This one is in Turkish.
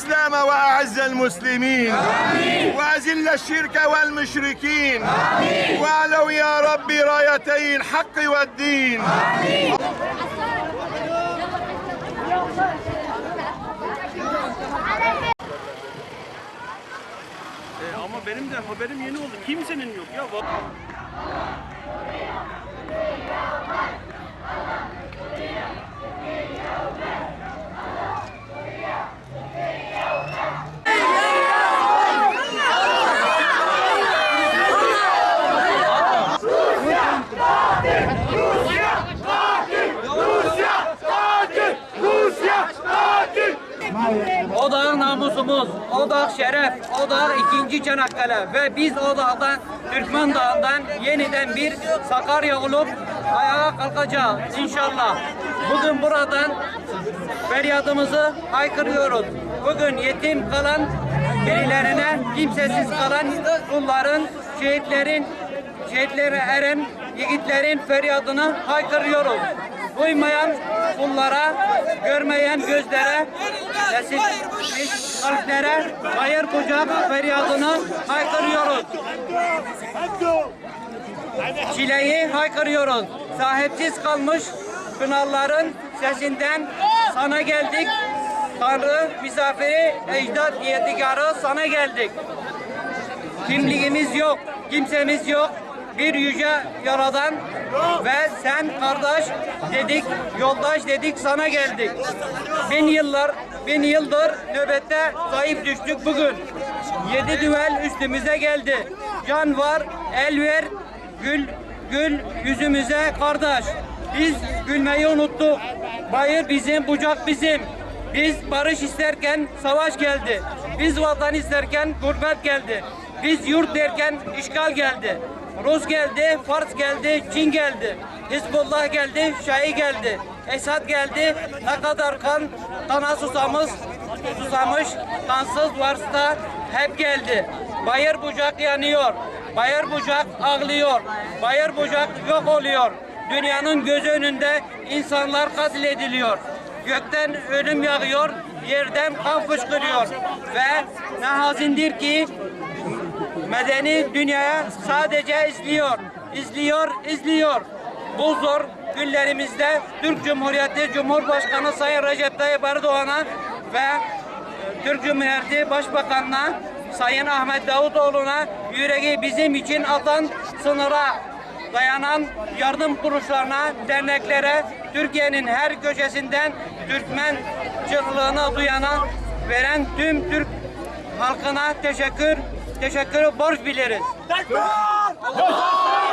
الإسلام وأعز المسلمين. وأذل الشرك والمشركين. وأعلو يا ربي رايتي الحق والدين. E, ama benim de haberim yeni oldu. Kimsenin yok ya. O dağ namusumuz, o dağ şeref, o dağ ikinci Çanakkale ve biz o dağdan Türkmen Dağı'ndan yeniden bir Sakarya olup ayağa kalkacağız inşallah. Bugün buradan feryadımızı haykırıyoruz. Bugün yetim kalan birilerine, kimsesiz kalan kulların, şehitlerin, şehitlere eren yiğitlerin feryadını haykırıyoruz. Duymayan kullara, görmeyen gözlere, kesilmiş kalplere hayır kucak feryadını haykırıyoruz. Çileyi haykırıyoruz. Sahipsiz kalmış pınarların sesinden sana geldik. Tanrı misafiri, ecdat yedigarı sana geldik. Kimliğimiz yok, kimsemiz yok. Bir yüce yaradan ve sen kardeş dedik, yoldaş dedik sana geldik. Bin yıllar, bin yıldır nöbette zayıf düştük bugün. Yedi düvel üstümüze geldi. Can var, el ver, gül, gül yüzümüze kardeş. Biz gülmeyi unuttuk. Bayır bizim, bucak bizim. Biz barış isterken savaş geldi. Biz vatan isterken gurbet geldi. Biz yurt derken işgal geldi. Rus geldi, Fars geldi, Çin geldi. Hizbullah geldi, Şahi geldi. Esad geldi, ne kadar kan, kana susamış, susamış, kansız varsa hep geldi. Bayır bucak yanıyor, bayır bucak ağlıyor, bayır bucak yok oluyor. Dünyanın göz önünde insanlar katlediliyor. Gökten ölüm yağıyor, yerden kan fışkırıyor. Ve ne hazindir ki medeni dünyaya sadece izliyor, izliyor, izliyor. Bu zor günlerimizde Türk Cumhuriyeti Cumhurbaşkanı Sayın Recep Tayyip Erdoğan'a ve e, Türk Cumhuriyeti Başbakanına Sayın Ahmet Davutoğlu'na yüreği bizim için atan sınıra dayanan yardım kuruluşlarına, derneklere, Türkiye'nin her köşesinden Türkmen çığlığını duyana veren tüm Türk halkına teşekkür, teşekkürü borç biliriz. Yaşasın!